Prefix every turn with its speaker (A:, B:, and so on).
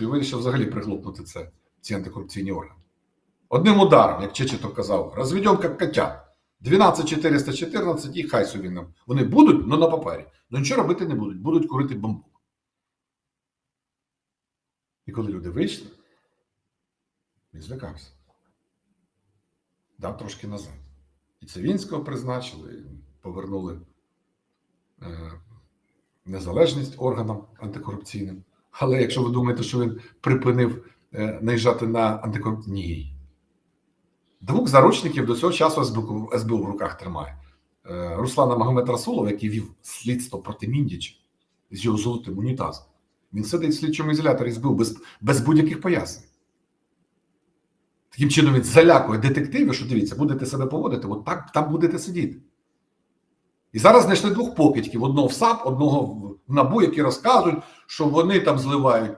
A: і вирішив взагалі прихлопнути це, ці антикорупційні органи. Одним ударом, як Чечетов казав, розведемо як котят. 12414 і хай собі нам. Вони будуть, але на папері. Ну нічого робити не будуть, будуть курити бамбук. І коли люди вийшли, він злякався. Дав трошки назад. І Цивінського призначили, і повернули е, незалежність органам антикорупційним. Але якщо ви думаєте, що він припинив е, наїжджати на антикорупційні, ні. Двох заручників до цього часу СБУ, СБУ в руках тримає. Е, Руслана Магомед Расулов, який вів слідство проти Міндіча з його золотим унітазом. Він сидить в слідчому ізоляторі СБУ без, без будь-яких пояснень. Таким чином він залякує детективів, що дивіться, будете себе поводити, от так там будете сидіти. І зараз знайшли двох покидьків: одного в САП, одного в НАБУ, які розказують, що вони там зливають